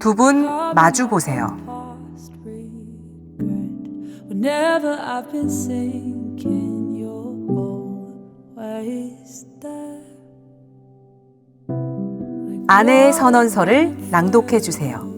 두 분 마주 보세요. 아내의 선언서를 낭독해 주세요.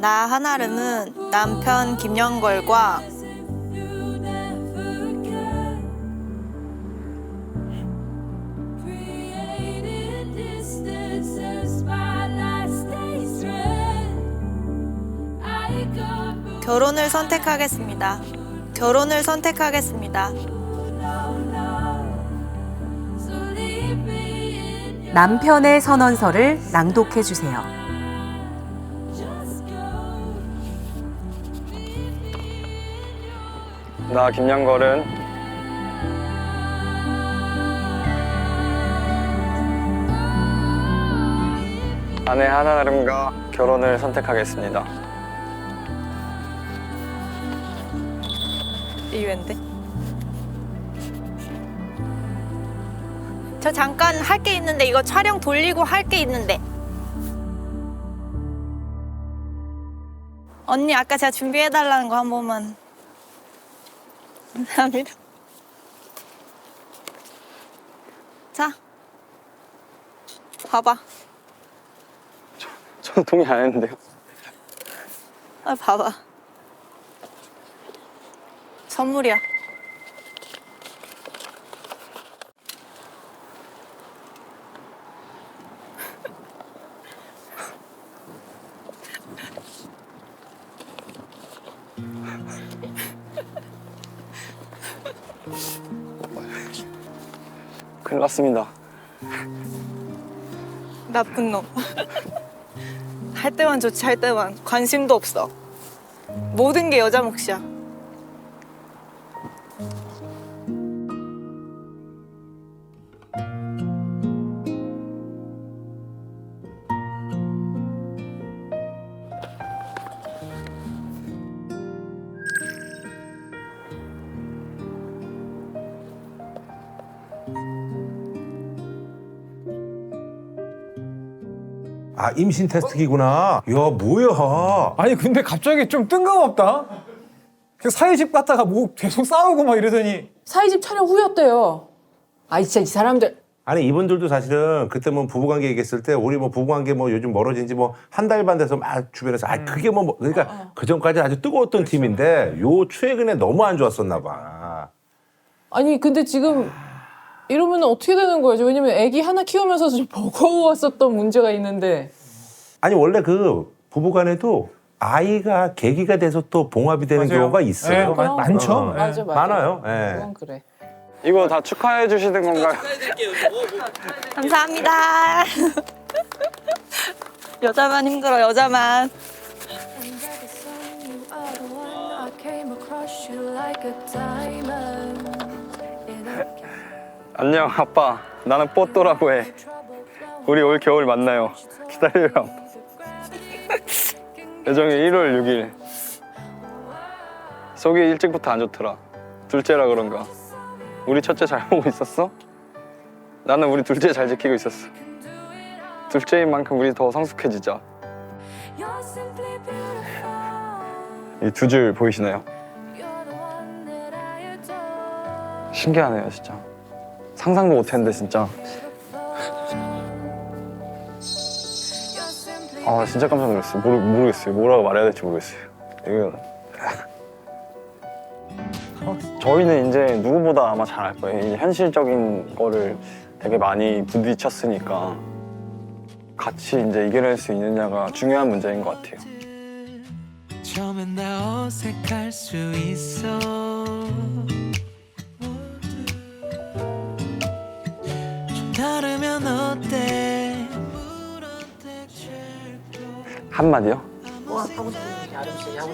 나 한아름은 남편 김영걸과 결혼을 선택하겠습니다. 결혼을 선택하겠습니다. 남편의 선언서를 낭독해 주세요. 나 김양걸은 아내 한아름과 결혼을 선택하겠습니다. 이유인데? 저 잠깐 할 게 있는데 이거 촬영 돌리고 할 게 있는데. 언니 아까 제가 준비해 달라는 거 한 번만. 감사합니다. 자, 봐봐. 저는 동의 안 했는데요. 아, 봐봐. 선물이야. 큰일 났습니다. 나쁜 놈. 할 때만 좋지 할 때만 관심도 없어. 모든 게 여자 몫이야. 아 임신 테스트기구나. 야 뭐야? 아니 근데 갑자기 좀 뜬금없다. 그 사회집 갔다가 뭐 계속 싸우고 막 이러더니 사이집 촬영 후였대요. 아 진짜 이 사람들 아니 이분들도 사실은 그때 뭐 부부관계 얘기했을 때 우리 뭐 부부관계 뭐 요즘 멀어진 지 뭐 한 달 반 돼서 막 주변에서 아 그게 뭐 뭐- 그러니까 그 전까지 아주 뜨거웠던 팀인데 요 최근에 너무 안 좋았었나 봐. 아니 근데 지금 이러면 어떻게 되는 거예요? 왜냐면 아기 하나 키우면서 좀 버거웠었던 문제가 있는데 아니 원래 그 부부간에도 아이가 계기가 돼서 또 봉합이 되는 맞아요. 경우가 있어요. 네, 많- 많죠. 어, 맞아 맞아 많아요. 예. 그건 그래. 이거 다 축하해 주시는 건가요? 감사합니다. 여자만 힘들어 여자만. And I guess I knew I the one I came across you like a diamond in a 안녕 아빠. 나는 뽀또라고 해. 우리 올 겨울 만나요. 기다려요. 예정이 1월 6일. 속이 일찍부터 안 좋더라. 둘째라 그런가. 우리 첫째 잘 보고 있었어? 나는 우리 둘째 잘 지키고 있었어. 둘째인 만큼 우리 더 성숙해지자. 이 두 줄 보이시나요? 신기하네요, 진짜. 상상도 못했는데 진짜. 아 진짜 깜짝 놀랐어요. 모르, 모르겠어요. 뭐라고 말해야 될지 모르겠어요. 이거 저희는 이제 누구보다 아마 잘 알 거예요. 이 현실적인 거를 되게 많이 부딪혔으니까 같이 이제 이겨낼 수 있느냐가 중요한 문제인 것 같아요. 처음엔 나 어색할 수 있어 다르면 어때 한마디요? 아무 걱정도 아무쳐본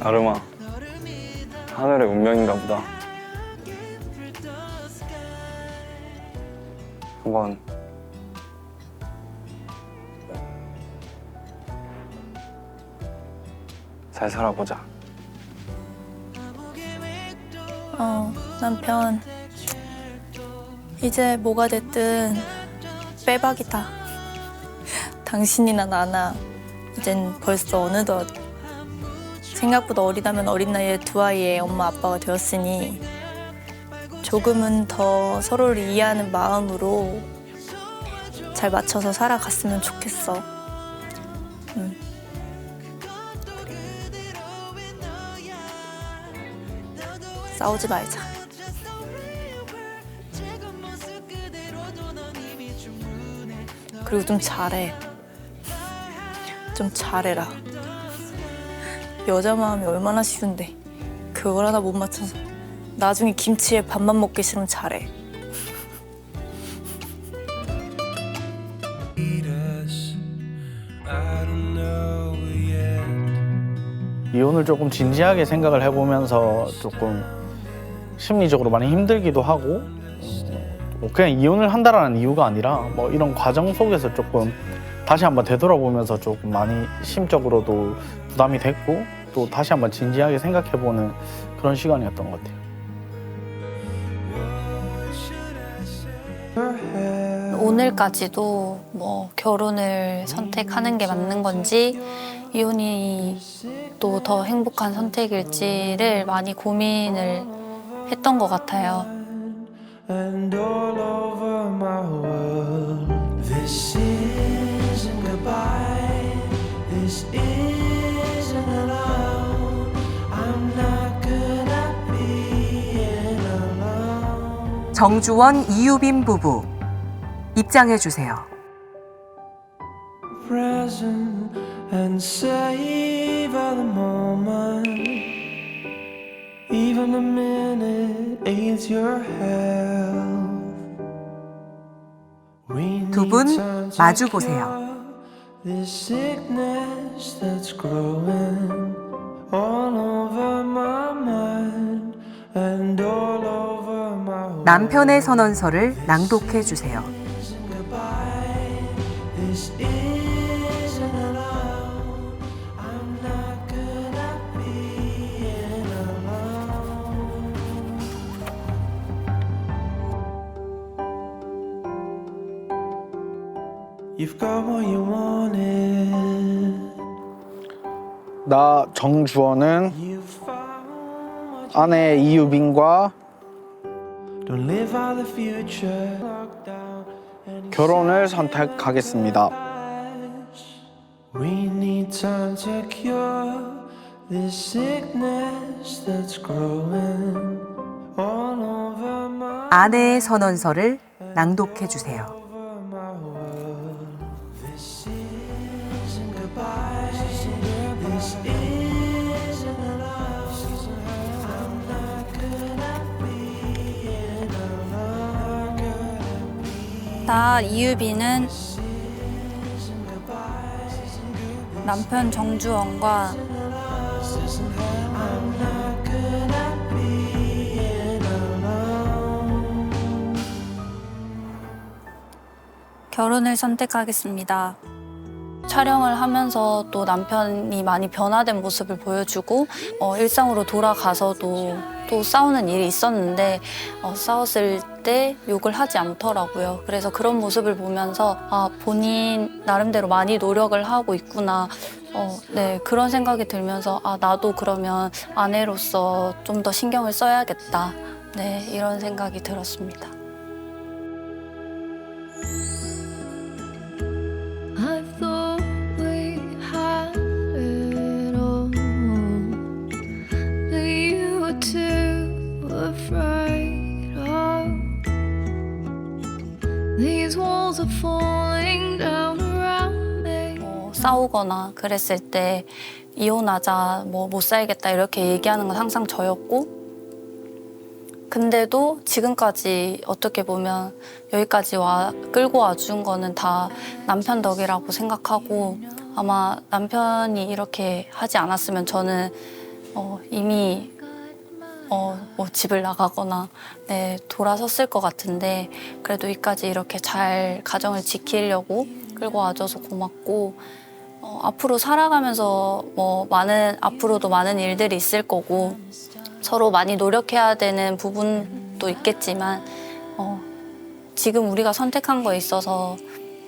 나름아 하늘의 운명인가 보다 한번 잘 살아보자 어, 남편. 이제 뭐가 됐든 빼박이다. 당신이나 나나 이젠 벌써 어느덧 생각보다 어리다면 어린 나이에 두 아이의 엄마 아빠가 되었으니 조금은 더 서로를 이해하는 마음으로 잘 맞춰서 살아갔으면 좋겠어. 음. 싸우지 말자. 그리고 좀 잘해. 좀 잘해라. 여자 마음이 얼마나 쉬운데 그걸 하나 못 맞춰서 나중에 김치에 밥만 먹기 싫으면 잘해. 이혼을 조금 진지하게 생각을 해보면서 조금 심리적으로 많이 힘들기도 하고 어, 뭐 그냥 이혼을 한다라는 이유가 아니라 뭐 이런 과정 속에서 조금 다시 한번 되돌아보면서 조금 많이 심적으로도 부담이 됐고 또 다시 한번 진지하게 생각해보는 그런 시간이었던 것 같아요. 오늘까지도 뭐 결혼을 선택하는 게 맞는 건지 이혼이 또 더 행복한 선택일지를 많이 고민을 했던 것 같아요. 정주원 이유빈 부부 입장해 주세요. Present and savor the moment. Even a minute aids your health. We 두 need 분 time to 마주 보세요. cure This sickness that's growing all over my mind and all over my world. 남편의 선언서를 낭독해 주세요. 나 정주원은 아내 이유빈과 결혼을 선택하겠습니다. We need time to cure this sickness that's growing all over my, 아내의 선언서를 낭독해 주세요. 나 이유빈은 남편 정주원과 결혼을 선택하겠습니다. 촬영을 하면서 또 남편이 많이 변화된 모습을 보여주고 어, 일상으로 돌아가서도 또 싸우는 일이 있었는데 어, 싸웠을 때 욕을 하지 않더라고요. 그래서 그런 모습을 보면서 아 본인 나름대로 많이 노력을 하고 있구나. 어, 네 그런 생각이 들면서 아 나도 그러면 아내로서 좀 더 신경을 써야겠다. 네 이런 생각이 들었습니다. 뭐 싸우거나 그랬을 때 이혼하자, 뭐 못 살겠다 이렇게 얘기하는 건 항상 저였고. 근데도 지금까지 어떻게 보면 여기까지 와 끌고 와준 거는 다 남편 덕이라고 생각하고 아마 남편이 이렇게 하지 않았으면 저는 어, 이미 어, 뭐 집을 나가거나 네, 돌아섰을 것 같은데 그래도 여기까지 이렇게 잘 가정을 지키려고 끌고 와줘서 고맙고 어, 앞으로 살아가면서 뭐 많은 앞으로도 많은 일들이 있을 거고 서로 많이 노력해야 되는 부분도 있겠지만 어, 지금 우리가 선택한 거에 있어서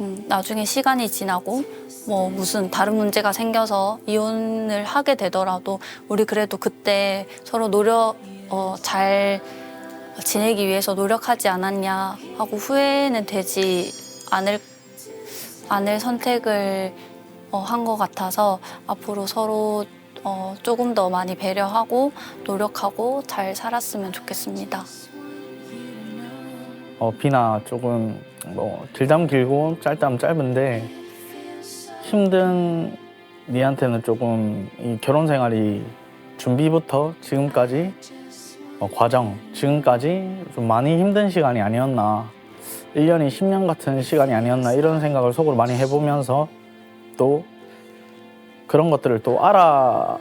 음, 나중에 시간이 지나고 뭐 무슨 다른 문제가 생겨서 이혼을 하게 되더라도 우리 그래도 그때 서로 노력 어, 잘 지내기 위해서 노력하지 않았냐 하고 후회는 되지 않을 않을 선택을 어, 한 것 같아서 앞으로 서로 어, 조금 더 많이 배려하고 노력하고 잘 살았으면 좋겠습니다. 어, 비나 조금 뭐 길다면 길고 짧다면 짧은데 힘든 니한테는 조금 이 결혼 생활이 준비부터 지금까지 어, 과정 지금까지 좀 많이 힘든 시간이 아니었나 1년이 10년 같은 시간이 아니었나 이런 생각을 속으로 많이 해보면서 또 그런 것들을 또 알아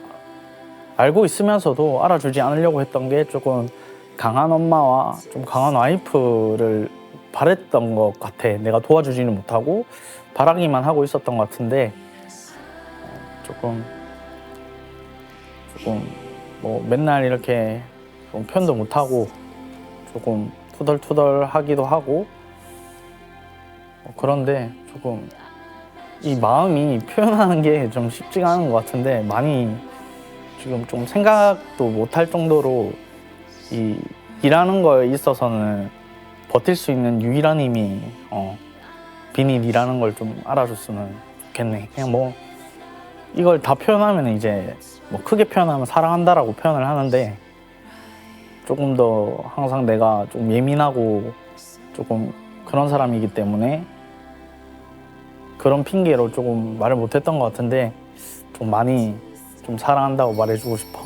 알고 있으면서도 알아주지 않으려고 했던 게 조금 강한 엄마와 좀 강한 와이프를 바랬던 것 같아. 내가 도와주지는 못하고 바라기만 하고 있었던 것 같은데 어, 조금 조금 뭐 맨날 이렇게 좀 표현도 못하고 조금 투덜투덜하기도 하고 어, 그런데 조금 이 마음이 표현하는 게 좀 쉽지가 않은 것 같은데 많이 지금 좀 생각도 못할 정도로 이 일하는 거에 있어서는 버틸 수 있는 유일한 힘이 어, 비닐 일하는 걸 좀 알아줬으면 좋겠네. 그냥 뭐 이걸 다 표현하면 이제 뭐 크게 표현하면 사랑한다라고 표현을 하는데 조금 더 항상 내가 좀 예민하고 조금 그런 사람이기 때문에 그런 핑계로 조금 말을 못했던 것 같은데 좀 많이 좀 사랑한다고 말해주고 싶어.